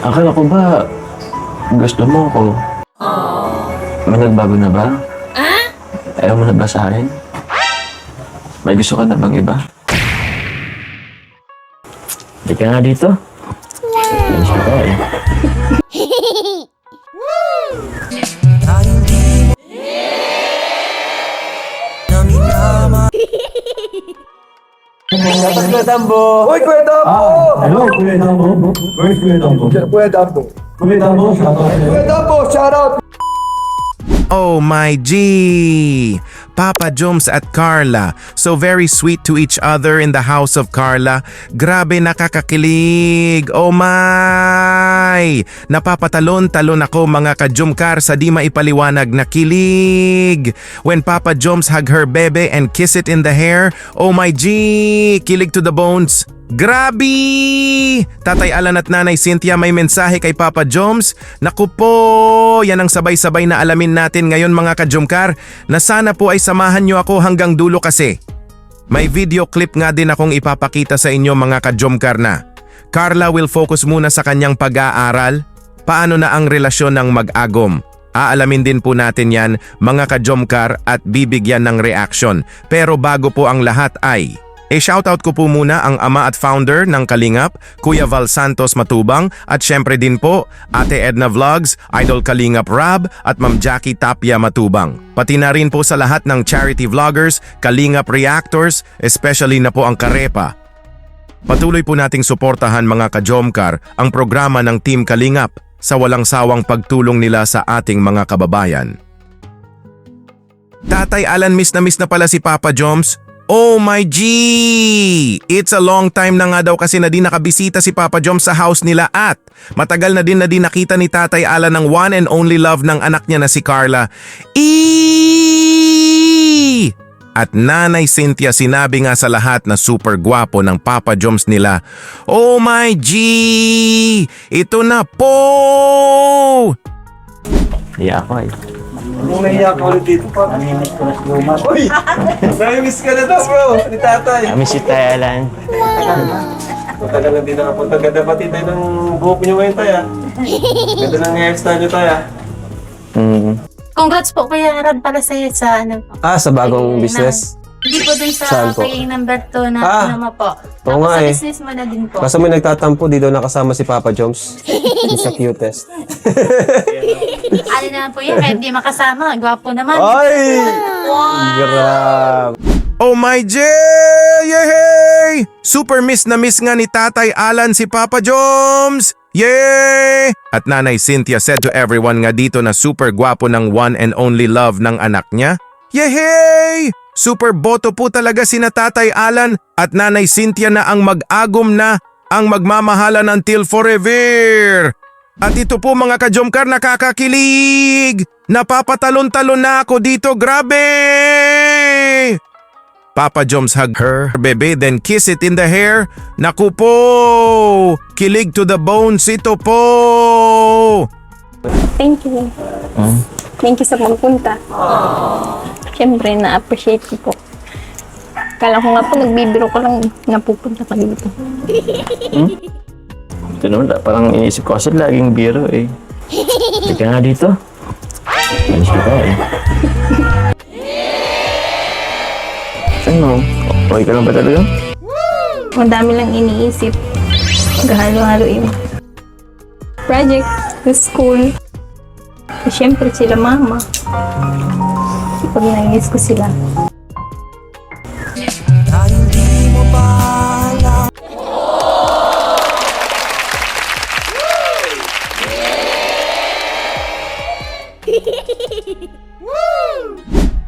Akala ko ba gusto mo ako? May nagbago na ba? Ayaw mo na ba sa akin? May gusto ka na bang iba? Hindi ka nga dito. Gusto ka eh. Kuya Dambo! Uy, Kuya Dambo! Hello, Kuya Dambo. Where's Kuya Dambo? Kuya Dambo! Kuya Dambo, shout out. Kuya Dambo, shout out! Oh my G! Papa Joms at Carla, so very sweet to each other in the house of Carla. Grabe nakakakilig! Oh my! Napapatalon-talon ako mga kajumkar sa di maipaliwanag na kilig. When Papa Joms hug her bebe and kiss it in the hair, oh my G! Kilig to the bones. Grabe! Tatay Alan at Nanay Cynthia may mensahe kay Papa Joms. Naku po, yan ang sabay-sabay na alamin natin ngayon mga kajumkar na sana po ay samahan nyo ako hanggang dulo kasi. May video clip nga din akong ipapakita sa inyo mga kajumkar na. Carla will focus muna sa kanyang pag-aaral. Paano na ang relasyon ng mag-agom? Aalamin din po natin yan mga kajomkar at bibigyan ng reaction. Pero bago po ang lahat ay... E-shoutout ko po muna ang ama at founder ng Kalingap, Kuya Val Santos Matubang at syempre din po Ate Edna Vlogs, Idol Kalingap Rab at Ma'am Jackie Tapia Matubang. Pati na rin po sa lahat ng charity vloggers, Kalingap Reactors, especially na po ang Karepa. Patuloy po nating suportahan mga kajomkar ang programa ng Team Kalingap sa walang sawang pagtulong nila sa ating mga kababayan. Tatay Alan miss na miss na pala si Papa Joms. Oh my G! It's a long time na nga daw kasi na di nakabisita si Papa Joms sa house nila at matagal na din na di nakita ni Tatay Alan ng one and only love ng anak niya na si Carla. Eee! At Nanay Cynthia sinabi nga sa lahat na super gwapo ng Papa Joms nila. Oh my G! Ito na po! Hiya ako eh. Nung naiyak ka ulit dito, parang... Namimiss ko na si Lumas. Uy! Namimiss ka na daw, bro! Ni tatay! Kami si Tay Alan. Matagal na din nakapunta. Ganda pati tayo ng buhok niyo ngayon, tayo. ah. Ganda ng hairstyle niyo, tayo. ah. Hmm. Congrats po Kuya Rab para sa sa ano po. Ah, sa bagong business? Hindi po dun sa Saan po? kay number 2 na Ah, ano mo po. oo nga sa eh. business mo na din po. Kaso may nagtatampo, di daw nakasama si Papa Joms. Yung sa cutest. ano na po yan, kahit di makasama. Gwapo naman. Ay! Grabe! Oh my J! Yay! Super miss na miss nga ni Tatay Alan si Papa Joms! Yay! At Nanay Cynthia said to everyone nga dito na super gwapo ng one and only love ng anak niya. Yay! Super boto po talaga si na Tatay Alan at Nanay Cynthia na ang mag-agom na ang magmamahalan until forever. At ito po mga kajomkar nakakakilig! Napapatalon-talon na ako dito, grabe! Papa Joms hug her bebe then kiss it in the hair. Naku po! Kilig to the bones ito po! Thank you. Thank you sa pagpunta. Siyempre, na-appreciate ko po. Kala ko nga po, nagbibiro ko lang, napupunta ka dito. Ito naman, parang iniisip ko kasi laging biro eh. Hindi ka nga dito. Gusto ka eh. Ano? Okay ka lang ba talaga? Ang dami lang iniisip. Maghalo-halo yung project, sa school. At Siyempre, sila mama. Pag nangis ko sila.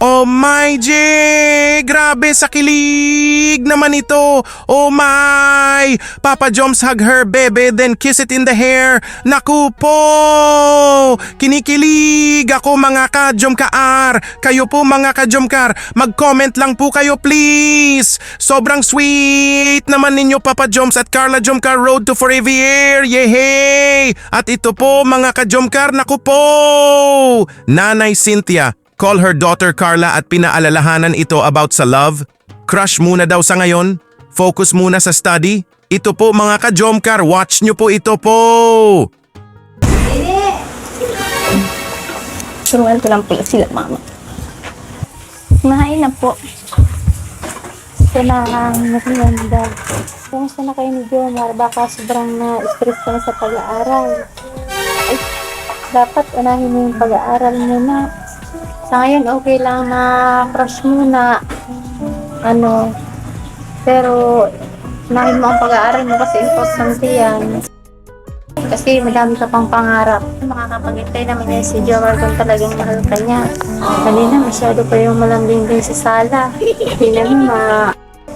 Oh my J! Grabe sa kilig naman ito! Oh my! Papa Joms hug her bebe then kiss it in the hair. Naku po! Kinikilig ako mga kajomkaar. Kayo po mga kajomkar, mag-comment lang po kayo please. Sobrang sweet naman ninyo Papa Joms at Carla Jomkar Road to Forever. Yehey! At ito po mga kajomkar, naku po! Nanay Cynthia, call her daughter Carla at pinaalalahanan ito about sa love? Crush muna daw sa ngayon? Focus muna sa study? Ito po mga ka-Jomcar, watch nyo po ito po! Turuan ko lang pala sila, mama. Kumain na po. Ito na ang merienda. Kumusta na kayo ni Jomar? Baka sobrang na-stress ka na sa pag-aaral. Ay, dapat unahin mo yung pag-aaral muna. Sa ngayon, okay lang na crush muna. Ano, pero unahin mo ang pag-aaral mo kasi importante yan. Kasi madami ka pang pangarap. Makakapagintay naman yan si Jomar kung talagang mahal ka niya. Kanina masyado pa yung malambing din sa sala. Hindi naman ma...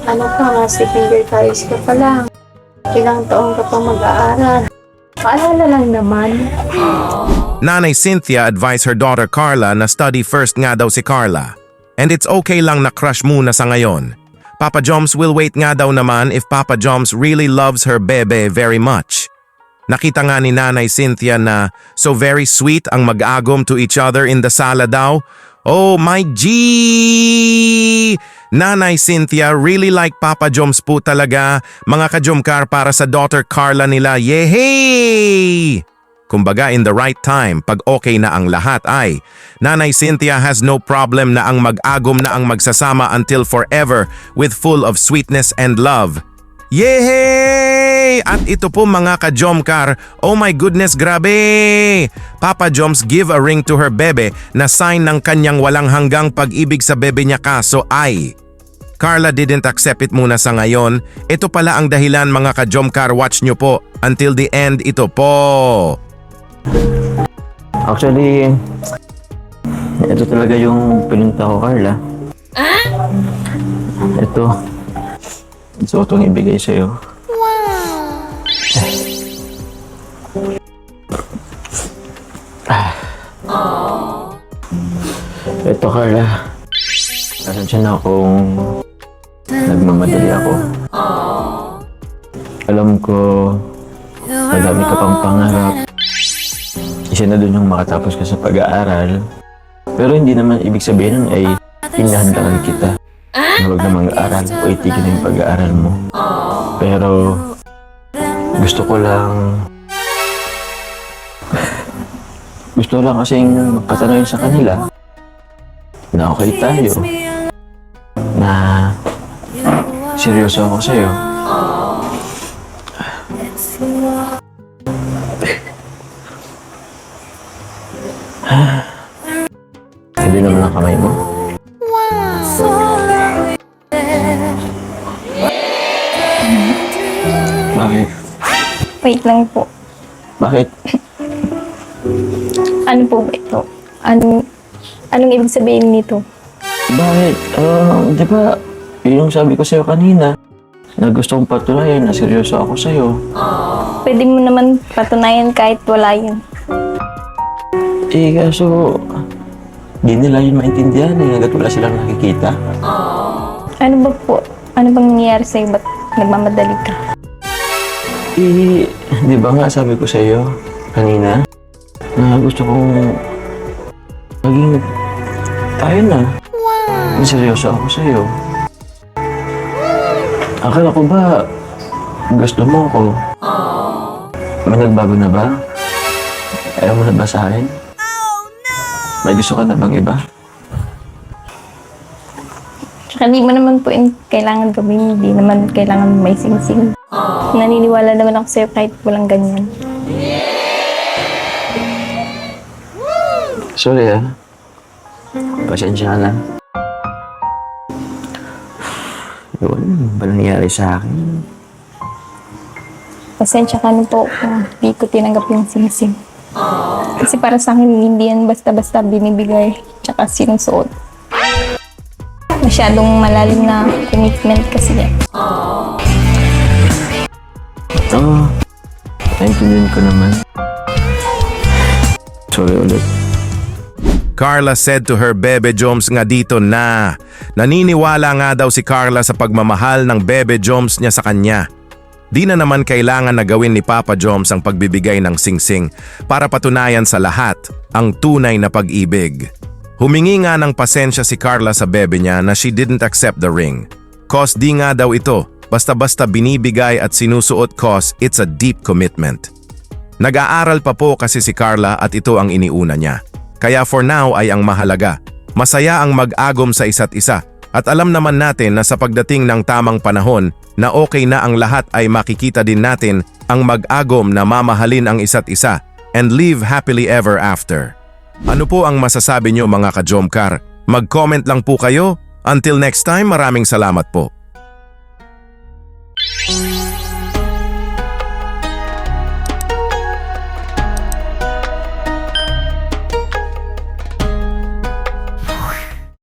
Ano ka, mga sleeping girl tires ka pa lang. Ilang taong ka pa mag-aaral. Paalala lang naman. Nanay Cynthia advised her daughter Carla na study first nga daw si Carla. And it's okay lang na crush muna sa ngayon. Papa Joms will wait nga daw naman if Papa Joms really loves her bebe very much. Nakita nga ni Nanay Cynthia na so very sweet ang mag-agom to each other in the sala daw. Oh my G! Nanay Cynthia really like Papa Joms po talaga. Mga kajomkar para sa daughter Carla nila. Yehey! Kumbaga in the right time, pag okay na ang lahat ay, Nanay Cynthia has no problem na ang mag-agom na ang magsasama until forever with full of sweetness and love. Yehey! At ito po mga ka-Jomkar, oh my goodness, grabe! Papa Joms give a ring to her bebe na sign ng kanyang walang hanggang pag-ibig sa bebe niya kaso ay... Carla didn't accept it muna sa ngayon. Ito pala ang dahilan mga ka-Jomkar, watch nyo po. Until the end, ito po. Actually, ito talaga yung pinunta ko, Carla. Ito. Gusto ko itong ibigay sa'yo. Wow! Ito, Carla. Nasaan na akong nagmamadali ako. Alam ko, madami ka pang pangarap. Isa na dun yung makatapos ka sa pag-aaral. Pero hindi naman ibig sabihin nun ay inahandaan kita na huwag na mag-aaral o itigil yung pag-aaral mo. Pero gusto ko lang gusto lang kasing magpatanayin sa kanila na okay tayo na seryoso ako sa'yo. Bakit? Wait lang po. Bakit? Ano po ba ito? Ano, anong ibig sabihin nito? Bakit? Ah, di ba, yun yung sabi ko sa'yo kanina, na gusto kong patunayan na seryoso ako sa'yo. Pwede mo naman patunayan kahit wala yun. Eh, kaso, di nila yun maintindihan eh, hanggat wala silang nakikita. Ano ba po? Ano bang nangyayari sa'yo? Ba't nagmamadali ka? Eh, di ba nga sabi ko sa'yo kanina, na gusto kong maging tayo na. Wow. Seryoso ako sa'yo. Akala ko ba gusto mo ako? May nagbago na ba? Ayaw mo na ba sa akin? May gusto ka na bang iba? Tsaka di mo naman po yung kailangan gawin. Hindi naman kailangan may sing-sing. Naniniwala naman ako sa'yo kahit walang ganyan. Sorry ah. Pasensya na. Yun, ba nangyari sa akin? Pasensya ka na po kung di ko tinanggap yung sing-sing. Kasi para sa akin, hindi yan basta-basta binibigay tsaka sinusuot. Masyadong malalim na commitment kasi yan. Oo. Naintindihan ko naman. Sorry ulit. Carla said to her Bebe Joms nga dito na naniniwala nga daw si Carla sa pagmamahal ng Bebe Joms niya sa kanya. Di na naman kailangan na gawin ni Papa Joms ang pagbibigay ng singsing para patunayan sa lahat ang tunay na pag-ibig. Humingi nga ng pasensya si Carla sa bebe niya na she didn't accept the ring. Cause di nga daw ito, basta-basta binibigay at sinusuot cause it's a deep commitment. Nag-aaral pa po kasi si Carla at ito ang iniuna niya. Kaya for now ay ang mahalaga. Masaya ang mag-agom sa isa't isa. At alam naman natin na sa pagdating ng tamang panahon na okay na ang lahat ay makikita din natin ang mag-agom na mamahalin ang isa't isa and live happily ever after. Ano po ang masasabi nyo mga ka-Jomcar? Mag-comment lang po kayo. Until next time, maraming salamat po. Mm-hmm.